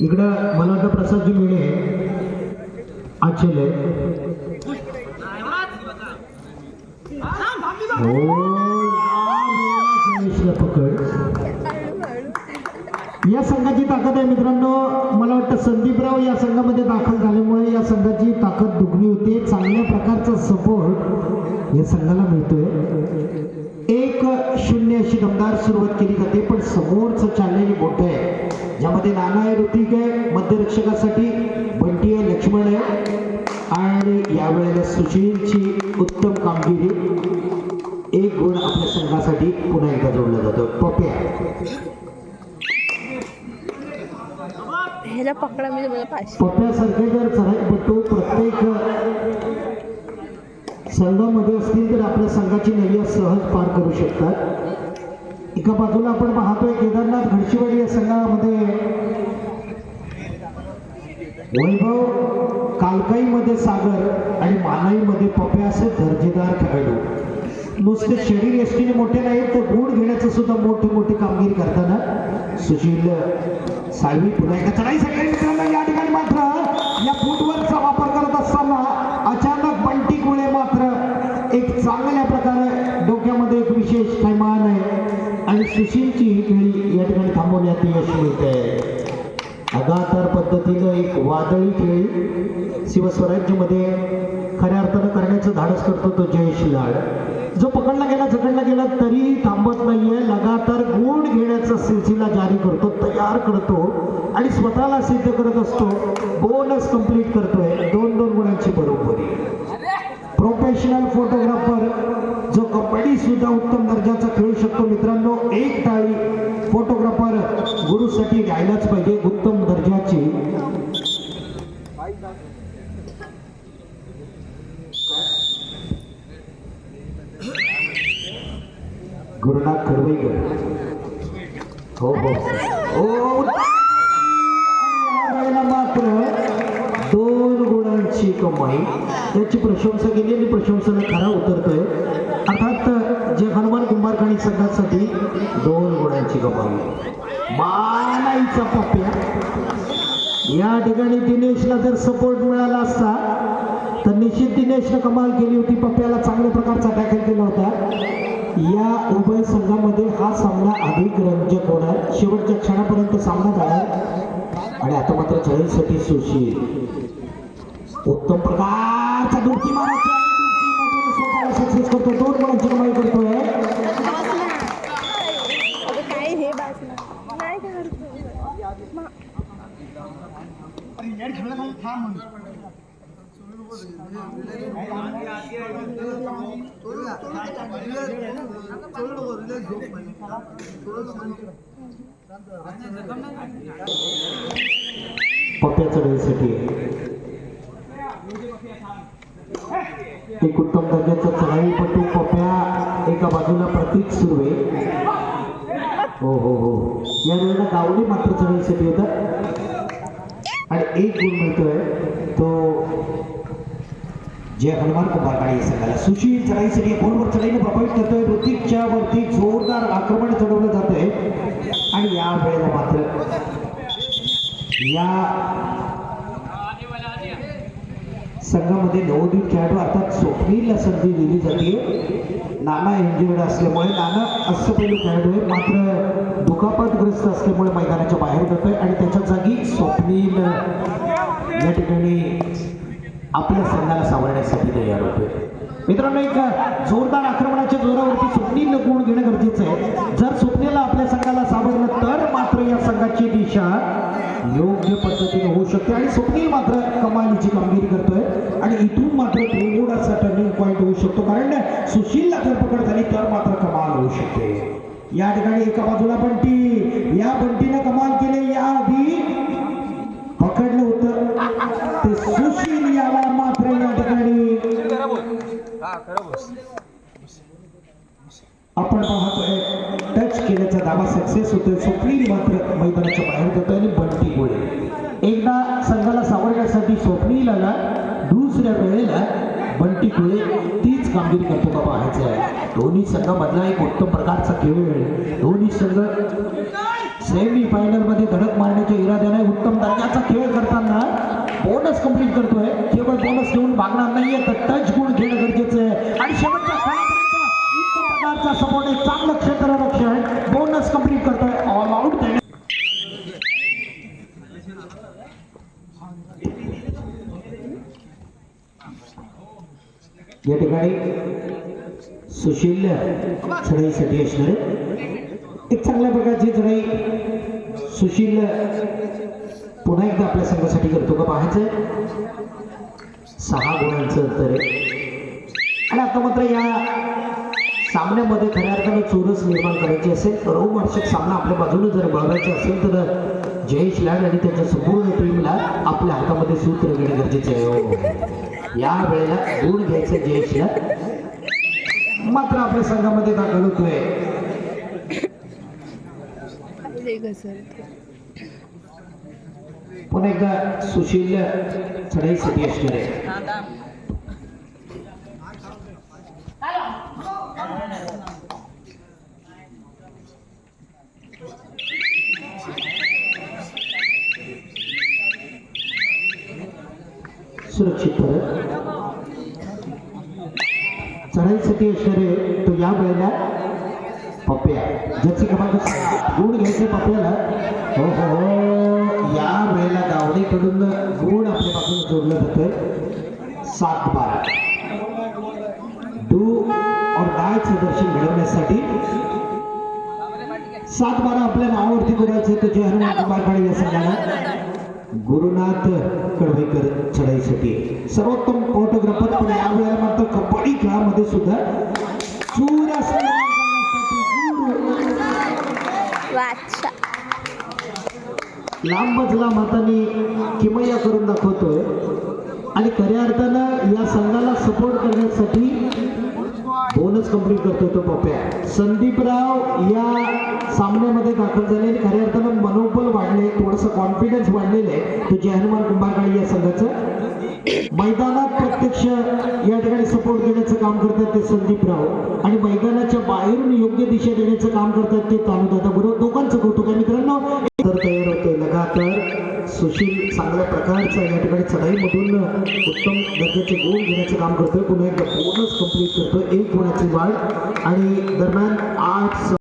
इकडं मला वाटतं प्रसादजी मिळे आचल हो, पकड. या संघाची ताकद आहे मित्रांनो. मला वाटतं संदीपराव या संघामध्ये दाखल झाल्यामुळे या संघाची ताकद दुगणी होते. चांगल्या प्रकारचा सपोर्ट या संघाला मिळतोय. एक शून्य अशी दमदार सुरुवात केली जाते पण समोरचं चॅलेंज मोठं आहे. ज्यामध्ये नाना आहे ऋतिक आहे. मध्यरक्षकासाठी बंटी आहे लक्ष्मण आहे. आणि यावेळेला सुशीलची उत्तम कामगिरी. एक गुण आपल्या संघासाठी पुन्हा एकदा जोडला जातो. पप्या. पकडा म्हणजे पप्प्यासारखे जर चढाईपटू प्रत्येक संघामध्ये असतील तर आपल्या संघाची नैया सहज पार करू शकतात. एका बाजूला आपण पाहतोय केदारनाथ घडशीवाडी या संघामध्ये वैभव कालकाईमध्ये सागर आणि मानाईमध्ये पप्या असे दर्जेदार खेळाडू. नुसते शरीर यष्टीने मोठे नाहीत तर गुण घेण्याचं सुद्धा मोठी मोठी कामगिरी करताना सुशील साळवी पुन्हा एका चढाईसाठी मित्रांनो या ठिकाणी मात्र या फुटवरचा वापर करत असताना अचानक बंटी कुळे मात्र एक चांगल्या प्रकारे डोक्यामध्ये एक विशेष थैमान आहे. आणि सुशीलची ही खेळी या ठिकाणी थांबवण्यात यश मिळते अगातार पद्धतीनं एक वादळी खेळी शिवस्वराज्यमध्ये खऱ्या अर्थानं करण्याचं धाडस करतो तो जयेश लाड. जो पकडला गेला झकडला गेला तरी थांबत नाहीये. लगातार गुण घेण्याचा सिलसिला जारी करतो तयार करतो आणि स्वतःला सिद्ध करत असतो. बोनस कंप्लीट करतोय. दोन दोन गुणांची बरोबरी. प्रोफेशनल फोटोग्राफर जो कबड्डी सुद्धा उत्तम दर्जाचा खेळू शकतो. मित्रांनो एक टाळी फोटोग्राफर गुरुसाठी घ्यायलाच पाहिजे उत्तम दर्जाची गुरुनाथ खडबईकर हो हो. ओ मात्र दोन गुणांची कमाई. याची प्रशंसा केली आणि प्रशंसेला खरा उतरतोय. अर्थात जे हनुमान कुंभारखाणी संघासाठी दोन गुणांची कमाई. मानाईचा पप्प्या. या ठिकाणी दिनेशला जर सपोर्ट मिळाला असता तर निश्चित दिनेशनं कमाल केली होती. पप्प्याला चांगल्या प्रकारचा टॅकल केला होता. या उभय संघामध्ये हा सामना अधिक रंजक होणार. शेवटच्या क्षणापर्यंत सामना जाणार. आणि आता मात्र जयसाठी सुशील उत्तम प्रकारचा डुबकी मारायची आणि डुबकीमधून स्वतःला सक्सेस करतो. दोन गुणांची कमाई करतोय अगं काय हे बास नाही करत मा- पप्प्याच्या वेळेसाठी. एक उत्तम दर्जाचा चढाईपटू पप्या एका बाजूला प्रतीक सुर्वे हो हो हो. या वेळेला गावडे मात्र चढाईसाठी येतात. आणि एक गुण मिळतोय तो जे हनुमान कुंभारकाळी संघाला. सुशील चढाईसाठी गोलवर चढाईने प्रभावित करतोय ऋतिकच्या वरती जोरदार आक्रमण चढवलं जात आहे आणि या वेळेला मात्र या संघामध्ये नवोदित खेळाडू अर्थात स्वप्नीला संधी दिली जाते नाना इंजिनियर असल्यामुळे नाना असं पहिलं खेळाडू आहे मात्र दुखापतग्रस्त असल्यामुळे मैदानाच्या बाहेर जातोय. आणि त्याच्या जागी स्वप्नील या ठिकाणी आपल्या संघाला सावरण्यासाठी तयार होतोय. मित्रांनो एक जोरदार आक्रमणाच्या जोरावरती स्वप्नील गुण घेणं गरजेचं आहे. जर स्वप्नेला आपल्या संघाला सावरलं तर मात्र या संघाची दिशा योग्य पद्धतीने होऊ शकते. आणि स्वप्नील मात्र कमालीची कामगिरी करतोय. आणि इथून मात्र त्रिगुणाचा टर्निंग पॉईंट होऊ शकतो. कारण सुशीलला जर पकड झाली तर मात्र कमाल होऊ शकते. या ठिकाणी एका बाजूला पण ती सुशील याला मात्र या ठिकाणी आपण पाहतोय टच केल्याचा दावा सक्सेस होतोय. स्वप्नील मात्र मैदानाच्या बाहेर जातोय आणि बंटी गोळे एकदा संघाला सावरण्यासाठी स्वप्नील आला दुसऱ्या वेळेला बंटी गोळे तीच कामगिरी करतो का पाहायचं आहे. दोन्ही संघामधला एक उत्तम प्रकारचा खेळ. दोन्ही संघ सेमी फायनलमध्ये धडक मारण्याच्या इराद्याने उत्तम कंप्लीट करतोय. केवळ बोनस घेऊन भागणार नाहीये तर टच गुण घेणं गरजेचं आहे. आणि शेवटच्या उत्तम प्रकारचा सपोर्ट आहे. चांगलं क्षेत्ररक्षण बोनस कंप्लीट करतोय. ऑल आउट या ठिकाणी सुशील चढाईसाठी असणारे एक चांगल्या प्रकारची चढाई सुशील पुन्हा एकदा आपल्या संघासाठी करतो पाहायचंय सहा गुणांचं अंतर आहे. आणि आता मात्र या सामन्यामध्ये खऱ्या अर्थानं चोरस निर्माण करायची असेल तर रोमर्षक सामना आपल्या बाजूने जर बघायचा असेल तर जयेश लाड आणि त्याच्या संपूर्ण टीमला आपल्या हातामध्ये सूत्र घेणे गरजेचे आहे. हो. या वेळेला गुण घ्यायचं जयेशला मात्र आपल्या संघामध्ये दाखल होतोय. पुन्हा एकदा सुशील चढाईसाठी असणार आहे सुरक्षित परत चढाईसाठी असणारे तो या वेळेला पप्प्या ज्याची क्रमांक गुण घ्यायचे पप्प्याला हो हो हो. वेळेला गुण आपल्यापासून जोडलं जातं सात बारा. डू और डायचं दर्शन घडवण्यासाठी सात बारा आपल्या नावावरती करायचे तर जय हनुमान कुमार काळे या संघाला गुरुनाथ कडवेकर चढाईसाठी. सर्वोत्तम फोटोग्राफर पण यावेळेला मात्र कबड्डी खेळामध्ये सुद्धा चूर असं लांबच लांब हाताने किमया करून दाखवतोय. आणि खऱ्या अर्थानं या संघाला सपोर्ट करण्यासाठी बोनस कंप्लीट करतोय तो पप्या. संदीपराव या सामन्यामध्ये दाखल झाले आणि खऱ्या अर्थानं मनोबल वाढले थोडंसं कॉन्फिडन्स वाढलेलं आहे. तो जयहनुमान कुंभारकाळी या संघाचं. मैदानात प्रत्यक्ष या ठिकाणी सपोर्ट देण्याचं काम करतात ते संदीपराव. आणि मैदानाच्या बाहेरून योग्य दिशा देण्याचं काम करतात ते तानुदादा बरोबर. दोघांचं कौतुक आम्ही चांगल्या या ठिकाणी चढाईमधून उत्तम दर्जाचे गोल घेण्याचं काम करतोय. पुन्हा एकदा बोनस कंप्लीट करतोय. एक गुणाची वाढ आणि दरम्यान आठ